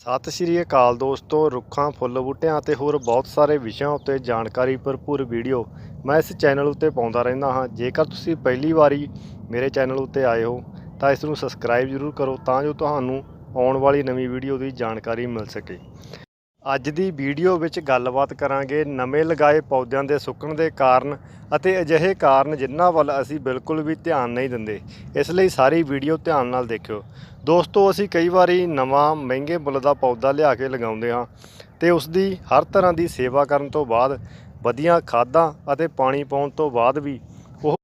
ਸਤਿ ਸ਼੍ਰੀ ਅਕਾਲ ਦੋਸਤੋ, ਰੁੱਖਾਂ, ਫੁੱਲ, ਬੂਟਿਆਂ ਅਤੇ ਹੋਰ ਬਹੁਤ ਸਾਰੇ ਵਿਸ਼ਿਆਂ ਉੱਤੇ ਜਾਣਕਾਰੀ ਭਰਪੂਰ ਵੀਡੀਓ ਮੈਂ ਇਸ ਚੈਨਲ ਉੱਤੇ ਪਾਉਂਦਾ ਰਹਿੰਦਾ ਹਾਂ। ਜੇਕਰ ਤੁਸੀਂ ਪਹਿਲੀ ਵਾਰੀ ਮੇਰੇ ਚੈਨਲ ਉੱਤੇ ਆਏ ਹੋ, ਤਾਂ ਇਸ ਨੂੰ ਸਬਸਕ੍ਰਾਈਬ ਜ਼ਰੂਰ ਕਰੋ ਤਾਂ ਜੋ ਤੁਹਾਨੂੰ ਆਉਣ ਵਾਲੀ ਨਵੀਂ ਵੀਡੀਓ ਦੀ ਜਾਣਕਾਰੀ ਮਿਲ ਸਕੇ। ਅੱਜ ਦੀ ਵੀਡੀਓ ਵਿੱਚ ਗੱਲਬਾਤ ਕਰਾਂਗੇ ਨਵੇਂ ਲਗਾਏ ਪੌਦਿਆਂ ਦੇ ਸੁੱਕਣ ਦੇ ਕਾਰਨ ਅਤੇ ਅਜਿਹੇ ਕਾਰਨ ਜਿਨ੍ਹਾਂ ਵੱਲ ਅਸੀਂ ਬਿਲਕੁਲ ਵੀ ਧਿਆਨ ਨਹੀਂ ਦਿੰਦੇ। ਇਸ ਲਈ ਸਾਰੀ ਵੀਡੀਓ ਧਿਆਨ ਨਾਲ ਦੇਖਿਓ। ਦੋਸਤੋ, ਅਸੀਂ ਕਈ ਵਾਰੀ ਨਵਾਂ, ਮਹਿੰਗੇ ਮੁੱਲ ਦਾ ਪੌਦਾ ਲਿਆ ਕੇ ਲਗਾਉਂਦੇ ਹਾਂ ਤੇ ਉਸ ਦੀ ਹਰ ਤਰ੍ਹਾਂ ਦੀ ਸੇਵਾ ਕਰਨ ਤੋਂ ਬਾਅਦ ਵਧੀਆ ਖਾਦਾਂ ਅਤੇ ਪਾਣੀ ਪਾਉਣ ਤੋਂ ਬਾਅਦ ਵੀ ਉਹ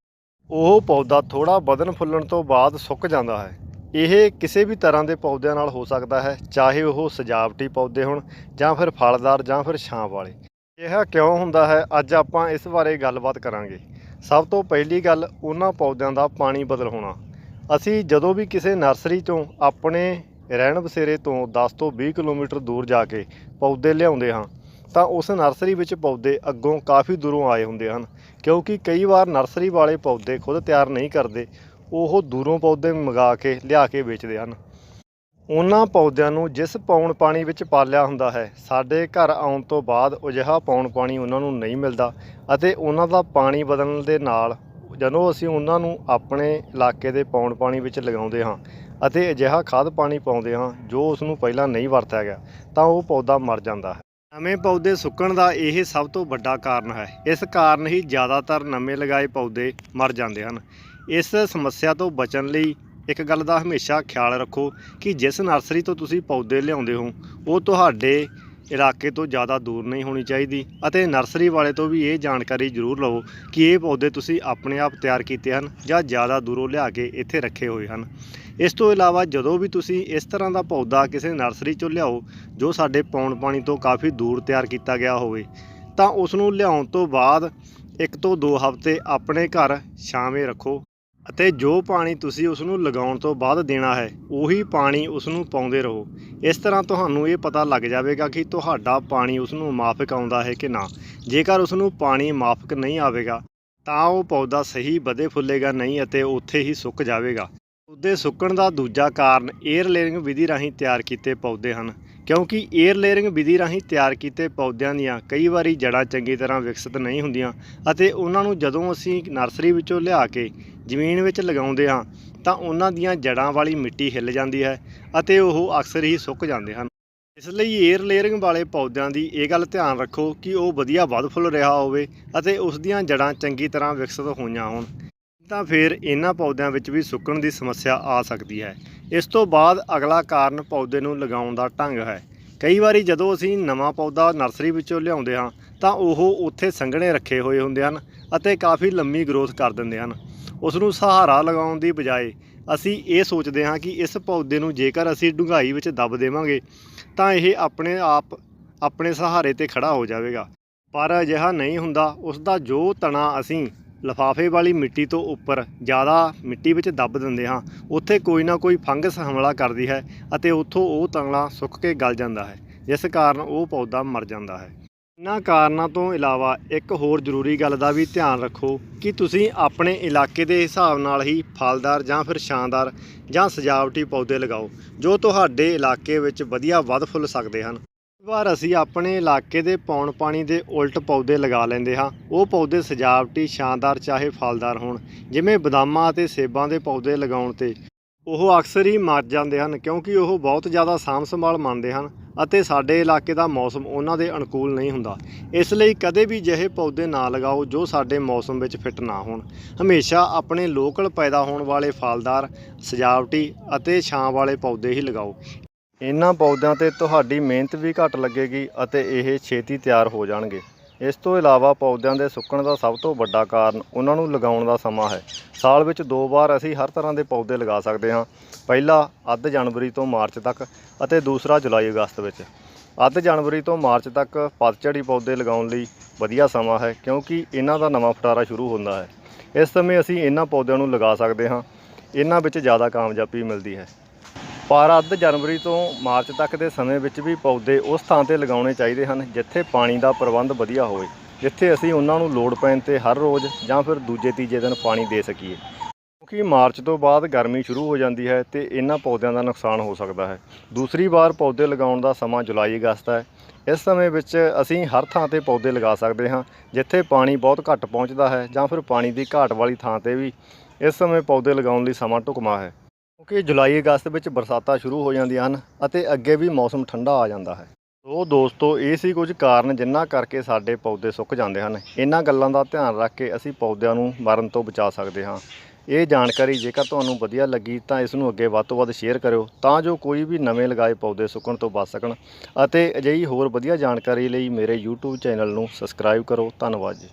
ਉਹ ਪੌਦਾ ਥੋੜਾ ਵਧਣ ਫੁੱਲਣ ਤੋਂ ਬਾਅਦ ਸੁੱਕ ਜਾਂਦਾ ਹੈ। ਇਹ ਕਿਸੇ ਵੀ ਤਰ੍ਹਾਂ ਦੇ ਪੌਦਿਆਂ ਨਾਲ ਹੋ ਸਕਦਾ ਹੈ, ਚਾਹੇ ਉਹ ਸਜਾਵਟੀ ਪੌਦੇ ਹੋਣ ਜਾਂ ਫਿਰ ਫਲਦਾਰ ਜਾਂ ਫਿਰ ਛਾਂ ਵਾਲੇ। ਇਹ ਕਿਉਂ ਹੁੰਦਾ ਹੈ? ਅੱਜ ਆਪਾਂ ਇਸ ਬਾਰੇ ਗੱਲਬਾਤ ਕਰਾਂਗੇ। ਸਭ ਤੋਂ ਪਹਿਲੀ ਗੱਲ, ਉਹਨਾਂ ਪੌਦਿਆਂ ਦਾ ਪਾਣੀ ਬਦਲ ਹੋਣਾ। ਅਸੀਂ ਜਦੋਂ ਵੀ ਕਿਸੇ ਨਰਸਰੀ ਤੋਂ ਆਪਣੇ ਰਹਿਣ ਬਸੇਰੇ ਤੋਂ 10 ਤੋਂ 20 ਕਿਲੋਮੀਟਰ ਦੂਰ ਜਾ ਕੇ ਪੌਦੇ ਲਿਆਉਂਦੇ ਹਾਂ, ਤਾਂ ਉਸ ਨਰਸਰੀ ਵਿੱਚ ਪੌਦੇ ਅੱਗੋਂ ਕਾਫੀ ਦੂਰੋਂ ਆਏ ਹੁੰਦੇ ਹਨ, ਕਿਉਂਕਿ ਕਈ ਵਾਰ ਨਰਸਰੀ ਵਾਲੇ ਪੌਦੇ ਖੁਦ ਤਿਆਰ ਨਹੀਂ ਕਰਦੇ ਉਹ ਦੂਰੋਂ ਪੌਦੇ ਮੰਗਾ ਕੇ ਲਿਆ ਕੇ ਵੇਚਦੇ ਹਨ। ਉਹਨਾਂ ਪੌਦਿਆਂ ਨੂੰ ਜਿਸ ਪੌਣ ਪਾਣੀ ਵਿੱਚ ਪਾਲਿਆ ਹੁੰਦਾ ਹੈ, ਸਾਡੇ ਘਰ ਆਉਣ ਤੋਂ ਬਾਅਦ ਅਜਿਹਾ ਪੌਣ ਪਾਣੀ ਉਹਨਾਂ ਨੂੰ ਨਹੀਂ ਮਿਲਦਾ ਅਤੇ ਉਹਨਾਂ ਦਾ ਪਾਣੀ ਬਦਲਣ ਦੇ ਨਾਲ ਜਦੋਂ ਅਸੀਂ ਉਹਨਾਂ ਨੂੰ ਆਪਣੇ ਇਲਾਕੇ ਦੇ ਪੌਣ ਪਾਣੀ ਵਿੱਚ ਲਗਾਉਂਦੇ ਹਾਂ ਅਤੇ ਅਜਿਹਾ ਖਾਦ ਪਾਣੀ ਪਾਉਂਦੇ ਹਾਂ ਜੋ ਉਸ ਨੂੰ ਪਹਿਲਾਂ ਨਹੀਂ ਵਰਤਿਆ ਗਿਆ, ਤਾਂ ਉਹ ਪੌਦਾ ਮਰ ਜਾਂਦਾ ਹੈ। ਨਵੇਂ ਪੌਦੇ ਸੁੱਕਣ ਦਾ ਇਹ ਸਭ ਤੋਂ ਵੱਡਾ ਕਾਰਨ ਹੈ। ਇਸ ਕਾਰਨ ਹੀ ਜ਼ਿਆਦਾਤਰ ਨਵੇਂ ਲਗਾਏ ਪੌਦੇ ਮਰ ਜਾਂਦੇ ਹਨ। ਇਸ ਸਮੱਸਿਆ ਤੋਂ ਬਚਣ ਲਈ ਇੱਕ ਗੱਲ ਦਾ ਹਮੇਸ਼ਾ ਖਿਆਲ ਰੱਖੋ ਕਿ ਜਿਸ ਨਰਸਰੀ ਤੋਂ ਤੁਸੀਂ ਪੌਦੇ ਲਿਆਉਂਦੇ ਹੋ, ਉਹ ਤੁਹਾਡੇ ਇਲਾਕੇ ਤੋਂ ਜ਼ਿਆਦਾ ਦੂਰ ਨਹੀਂ ਹੋਣੀ ਚਾਹੀਦੀ ਅਤੇ ਨਰਸਰੀ ਵਾਲੇ ਤੋਂ ਵੀ ਇਹ ਜਾਣਕਾਰੀ ਜ਼ਰੂਰ ਲਵੋ ਕਿ ਇਹ ਪੌਦੇ ਤੁਸੀਂ ਆਪਣੇ ਆਪ ਤਿਆਰ ਕੀਤੇ ਹਨ ਜਾਂ ਜ਼ਿਆਦਾ ਦੂਰੋਂ ਲਿਆ ਕੇ ਇੱਥੇ ਰੱਖੇ ਹੋਏ ਹਨ। ਇਸ ਤੋਂ ਇਲਾਵਾ ਜਦੋਂ ਵੀ ਤੁਸੀਂ ਇਸ ਤਰ੍ਹਾਂ ਦਾ ਪੌਦਾ ਕਿਸੇ ਨਰਸਰੀ ਚੋਂ ਲਿਆਓ, ਜੋ ਸਾਡੇ ਪੌਣ ਪਾਣੀ ਤੋਂ ਕਾਫੀ ਦੂਰ ਤਿਆਰ ਕੀਤਾ ਗਿਆ ਹੋਵੇ, ਤਾਂ ਉਸ ਨੂੰ ਲਿਆਉਣ ਤੋਂ ਬਾਅਦ ਇੱਕ ਤੋਂ ਦੋ ਹਫ਼ਤੇ ਆਪਣੇ ਘਰ ਛਾਵੇਂ ਰੱਖੋ। ਅਤੇ ਜੋ ਪਾਣੀ ਤੁਸੀਂ ਉਸ ਨੂੰ ਲਗਾਉਣ ਤੋਂ ਬਾਅਦ ਦੇਣਾ ਹੈ, ਉਹੀ ਪਾਣੀ ਉਸ ਨੂੰ ਪਾਉਂਦੇ ਰਹੋ। ਇਸ ਤਰ੍ਹਾਂ ਤੁਹਾਨੂੰ ਇਹ ਪਤਾ ਲੱਗ ਜਾਵੇਗਾ ਕਿ ਤੁਹਾਡਾ ਪਾਣੀ ਉਸ ਨੂੰ ਮਾਫਕ ਆਉਂਦਾ ਹੈ ਕਿ ਨਾ। ਜੇਕਰ ਉਸ ਨੂੰ ਪਾਣੀ ਮਾਫਕ ਨਹੀਂ ਆਵੇਗਾ, ਤਾਂ ਉਹ ਪੌਦਾ ਸਹੀ ਵਧੇ ਫੁੱਲੇਗਾ ਨਹੀਂ ਅਤੇ ਉੱਥੇ ਹੀ ਸੁੱਕ ਜਾਵੇਗਾ। ਪੌਦੇ ਸੁੱਕਣ ਦਾ ਦੂਜਾ ਕਾਰਨ 에ਅਰ ਲੇਅਰਿੰਗ ਵਿਧੀ ਰਾਹੀਂ ਤਿਆਰ ਕੀਤੇ ਪੌਦੇ ਹਨ, ਕਿਉਂਕਿ 에ਅਰ ਲੇਅਰਿੰਗ ਵਿਧੀ ਰਾਹੀਂ ਤਿਆਰ ਕੀਤੇ ਪੌਦਿਆਂ ਦੀਆਂ ਕਈ ਵਾਰੀ ਜੜਾਂ ਚੰਗੀ ਤਰ੍ਹਾਂ ਵਿਕਸਿਤ ਨਹੀਂ ਹੁੰਦੀਆਂ ਅਤੇ ਉਹਨਾਂ ਨੂੰ ਜਦੋਂ ਅਸੀਂ ਨਰਸਰੀ ਵਿੱਚੋਂ ਲਿਆ ਕੇ ਜ਼ਮੀਨ ਵਿੱਚ ਲਗਾਉਂਦੇ ਹਾਂ, ਤਾਂ ਉਹਨਾਂ ਦੀਆਂ ਜੜਾਂ ਵਾਲੀ ਮਿੱਟੀ ਹਿੱਲ ਜਾਂਦੀ ਹੈ ਅਤੇ ਉਹ ਅਕਸਰ ਹੀ ਸੁੱਕ ਜਾਂਦੇ ਹਨ। ਇਸ ਲਈ 에ਅਰ ਲੇਅਰਿੰਗ ਵਾਲੇ ਪੌਦਿਆਂ ਦੀ ਇਹ ਗੱਲ ਧਿਆਨ ਰੱਖੋ ਕਿ ਉਹ ਵਧੀਆ ਵੱਧ ਫੁੱਲ ਰਿਹਾ ਹੋਵੇ ਅਤੇ ਉਸ ਦੀਆਂ ਜੜਾਂ ਚੰਗੀ ਤਰ੍ਹਾਂ ਵਿਕਸਿਤ ਹੋਈਆਂ ਹੋਣ। ਤਾਂ ਫਿਰ ਇਹਨਾਂ ਪੌਦਿਆਂ ਵਿੱਚ ਵੀ ਸੁੱਕਣ ਦੀ ਸਮੱਸਿਆ ਆ ਸਕਦੀ ਹੈ। ਇਸ ਤੋਂ ਬਾਅਦ ਅਗਲਾ ਕਾਰਨ ਪੌਦੇ ਨੂੰ ਲਗਾਉਣ ਦਾ ਢੰਗ ਹੈ। ਕਈ ਵਾਰੀ ਜਦੋਂ ਅਸੀਂ ਨਵਾਂ ਪੌਦਾ ਨਰਸਰੀ ਵਿੱਚੋਂ ਲਿਆਉਂਦੇ ਹਾਂ, ਤਾਂ ਉਹ ਉੱਥੇ ਸੰਘਣੇ ਰੱਖੇ ਹੋਏ ਹੁੰਦੇ ਹਨ ਅਤੇ ਕਾਫੀ ਲੰਮੀ ਗਰੋਥ ਕਰ ਦਿੰਦੇ ਹਨ। ਉਸ ਨੂੰ ਸਹਾਰਾ ਲਗਾਉਣ ਦੀ ਬਜਾਏ ਅਸੀਂ ਇਹ ਸੋਚਦੇ ਹਾਂ ਕਿ ਇਸ ਪੌਦੇ ਨੂੰ ਜੇਕਰ ਅਸੀਂ ਡੂੰਘਾਈ ਵਿੱਚ ਦੱਬ ਦੇਵਾਂਗੇ, ਤਾਂ ਇਹ ਆਪਣੇ ਆਪ, ਆਪਣੇ ਸਹਾਰੇ ਤੇ ਖੜਾ ਹੋ ਜਾਵੇਗਾ। ਪਰ ਅਜਿਹਾ ਨਹੀਂ ਹੁੰਦਾ। ਉਸ ਦਾ ਜੋ ਤਣਾ ਅਸੀਂ ਲਫਾਫੇ ਵਾਲੀ ਮਿੱਟੀ ਤੋਂ ਉੱਪਰ ਜ਼ਿਆਦਾ ਮਿੱਟੀ ਵਿੱਚ ਦੱਬ ਦਿੰਦੇ ਹਾਂ। ਉੱਥੇ ਕੋਈ ਨਾ ਕੋਈ ਫੰਗਸ ਹਮਲਾ ਕਰਦੀ ਹੈ ਅਤੇ ਉੱਥੋਂ ਉਹ ਤਣਾ ਸੁੱਕ ਕੇ ਗਲ ਜਾਂਦਾ ਹੈ, ਜਿਸ ਕਾਰਨ ਉਹ ਪੌਦਾ ਮਰ ਜਾਂਦਾ ਹੈ। ਇਹਨਾਂ ਕਾਰਨਾਂ ਤੋਂ ਇਲਾਵਾ ਇੱਕ ਹੋਰ ਜ਼ਰੂਰੀ ਗੱਲ ਦਾ ਵੀ ਧਿਆਨ ਰੱਖੋ ਕਿ ਤੁਸੀਂ ਆਪਣੇ ਇਲਾਕੇ ਦੇ ਹਿਸਾਬ ਨਾਲ ਹੀ ਫਲਦਾਰ ਜਾਂ ਫਿਰ ਸ਼ਾਨਦਾਰ ਜਾਂ ਸਜਾਵਟੀ ਪੌਦੇ ਲਗਾਓ, ਜੋ ਤੁਹਾਡੇ ਇਲਾਕੇ ਵਿੱਚ ਵਧੀਆ ਵੱਧ ਫੁੱਲ ਸਕਦੇ ਹਨ। ਵਾਰ ਅਸੀਂ ਆਪਣੇ ਇਲਾਕੇ ਦੇ ਪੌਣ ਪਾਣੀ ਦੇ ਉਲਟ ਪੌਦੇ ਲਗਾ ਲੈਂਦੇ ਹਾਂ। ਉਹ ਪੌਦੇ ਸਜਾਵਟੀ, ਸ਼ਾਨਦਾਰ ਚਾਹੇ ਫਲਦਾਰ ਹੋਣ, ਜਿਵੇਂ ਬਦਾਮਾਂ ਅਤੇ ਸੇਬਾਂ ਦੇ ਪੌਦੇ ਲਗਾਉਣ ਤੇ। ਉਹ ਅਕਸਰ ਹੀ ਮਰ ਜਾਂਦੇ ਹਨ ਕਿਉਂਕਿ ਉਹ ਬਹੁਤ ਜ਼ਿਆਦਾ ਸਾਂਭ ਸੰਭਾਲ ਮੰਨਦੇ ਹਨ ਅਤੇ ਸਾਡੇ ਇਲਾਕੇ ਦਾ ਮੌਸਮ ਉਹਨਾਂ ਦੇ ਅਨੁਕੂਲ ਨਹੀਂ ਹੁੰਦਾ। ਇਸ ਲਈ ਕਦੇ ਵੀ ਜਿਹੇ ਪੌਦੇ ਨਾ ਲਗਾਓ ਜੋ ਸਾਡੇ ਮੌਸਮ ਵਿੱਚ ਫਿੱਟ ਨਾ ਹੋਣ। ਹਮੇਸ਼ਾ ਆਪਣੇ ਲੋਕਲ ਪੈਦਾ ਹੋਣ ਵਾਲੇ ਫਲਦਾਰ, ਸਜਾਵਟੀ ਅਤੇ ਛਾਂ ਵਾਲੇ ਪੌਦੇ ਹੀ ਲਗਾਓ। ਇਹਨਾਂ ਪੌਦਿਆਂ ਤੇ ਤੁਹਾਡੀ ਮਿਹਨਤ ਵੀ ਘੱਟ ਲੱਗੇਗੀ ਅਤੇ ਇਹ ਛੇਤੀ ਤਿਆਰ ਹੋ ਜਾਣਗੇ। ਇਸ ਤੋਂ ਇਲਾਵਾ ਪੌਦਿਆਂ ਦੇ ਸੁੱਕਣ ਦਾ ਸਭ ਤੋਂ ਵੱਡਾ ਕਾਰਨ ਉਹਨਾਂ ਨੂੰ ਲਗਾਉਣ ਦਾ ਸਮਾਂ ਹੈ। ਸਾਲ ਵਿੱਚ ਦੋ ਵਾਰ ਅਸੀਂ ਹਰ ਤਰ੍ਹਾਂ ਦੇ ਪੌਦੇ ਲਗਾ ਸਕਦੇ ਹਾਂ। ਪਹਿਲਾ, ਅੱਧ ਜਨਵਰੀ ਤੋਂ ਮਾਰਚ ਤੱਕ ਅਤੇ ਦੂਸਰਾ ਜੁਲਾਈ ਅਗਸਤ ਵਿੱਚ। ਅੱਧ ਜਨਵਰੀ ਤੋਂ ਮਾਰਚ ਤੱਕ ਪਤਝੜੀ ਪੌਦੇ ਲਗਾਉਣ ਲਈ ਵਧੀਆ ਸਮਾਂ ਹੈ ਕਿਉਂਕਿ ਇਹਨਾਂ ਦਾ ਨਵਾਂ ਫਟਾਰਾ ਸ਼ੁਰੂ ਹੁੰਦਾ ਹੈ। ਇਸ ਸਮੇਂ ਅਸੀਂ ਇਹਨਾਂ ਪੌਦਿਆਂ ਨੂੰ ਲਗਾ ਸਕਦੇ ਹਾਂ। ਇਹਨਾਂ ਵਿੱਚ ਜ਼ਿਆਦਾ ਕਾਮਯਾਬੀ ਮਿਲਦੀ ਹੈ। ਪਰ ਅੱਧ ਜਨਵਰੀ ਤੋਂ ਮਾਰਚ ਤੱਕ ਦੇ ਸਮੇਂ ਵਿੱਚ ਵੀ ਪੌਦੇ ਉਸ ਥਾਂ ਤੇ ਲਗਾਉਣੇ ਚਾਹੀਦੇ ਹਨ ਜਿੱਥੇ ਪਾਣੀ ਦਾ ਪ੍ਰਬੰਧ ਵਧੀਆ ਹੋਵੇ, ਜਿੱਥੇ ਅਸੀਂ ਉਹਨਾਂ ਨੂੰ ਲੋੜ ਪੈਣ ਤੇ ਹਰ ਰੋਜ਼ ਜਾਂ ਫਿਰ ਦੂਜੇ ਤੀਜੇ ਦਿਨ ਪਾਣੀ ਦੇ ਸਕੀਏ। ਕਿਉਂਕਿ ਮਾਰਚ ਤੋਂ ਬਾਅਦ ਗਰਮੀ ਸ਼ੁਰੂ ਹੋ ਜਾਂਦੀ ਹੈ ਤੇ ਇਹਨਾਂ ਪੌਦਿਆਂ ਦਾ ਨੁਕਸਾਨ ਹੋ ਸਕਦਾ ਹੈ। ਦੂਸਰੀ ਵਾਰ ਪੌਦੇ ਲਗਾਉਣ ਦਾ ਸਮਾਂ ਜੁਲਾਈ ਅਗਸਤ ਹੈ। ਇਸ ਸਮੇਂ ਵਿੱਚ ਅਸੀਂ ਹਰ ਥਾਂ ਤੇ ਪੌਦੇ ਲਗਾ ਸਕਦੇ ਹਾਂ, ਜਿੱਥੇ ਪਾਣੀ ਬਹੁਤ ਘੱਟ ਪਹੁੰਚਦਾ ਹੈ ਜਾਂ ਫਿਰ ਪਾਣੀ ਦੀ ਘਾਟ ਵਾਲੀ ਥਾਂ ਤੇ ਵੀ। ਇਸ ਸਮੇਂ ਪੌਦੇ ਲਗਾਉਣ ਲਈ ਸਮਾਂ ਢੁਕਮਾ ਹੈ। ਕਿਉਂਕਿ ਜੁਲਾਈ ਅਗਸਤ ਵਿੱਚ ਬਰਸਾਤਾਂ ਸ਼ੁਰੂ ਹੋ ਜਾਂਦੀਆਂ ਹਨ ਅਤੇ ਅੱਗੇ ਵੀ ਮੌਸਮ ਠੰਡਾ ਆ ਜਾਂਦਾ ਹੈ। ਸੋ ਦੋਸਤੋ, ਇਹ ਸੀ ਕੁਝ ਕਾਰਨ ਜਿਨ੍ਹਾਂ ਕਰਕੇ ਸਾਡੇ ਪੌਦੇ ਸੁੱਕ ਜਾਂਦੇ ਹਨ। ਇਹਨਾਂ ਗੱਲਾਂ ਦਾ ਧਿਆਨ ਰੱਖ ਕੇ ਅਸੀਂ ਪੌਦਿਆਂ ਨੂੰ ਮਰਨ ਤੋਂ ਬਚਾ ਸਕਦੇ ਹਾਂ। ਇਹ ਜਾਣਕਾਰੀ ਜੇਕਰ ਤੁਹਾਨੂੰ ਵਧੀਆ ਲੱਗੀ ਤਾਂ ਇਸ ਨੂੰ ਅੱਗੇ ਵੱਧ ਤੋਂ ਵੱਧ ਸ਼ੇਅਰ ਕਰਿਓ ਤਾਂ ਜੋ ਕੋਈ ਵੀ ਨਵੇਂ ਲਗਾਏ ਪੌਦੇ ਸੁੱਕਣ ਤੋਂ ਬਚ ਸਕਣ। ਅਤੇ ਅਜਿਹੀ ਹੋਰ ਵਧੀਆ ਜਾਣਕਾਰੀ ਲਈ ਮੇਰੇ YouTube ਚੈਨਲ ਨੂੰ ਸਬਸਕ੍ਰਾਈਬ ਕਰੋ। ਧੰਨਵਾਦ ਜੀ।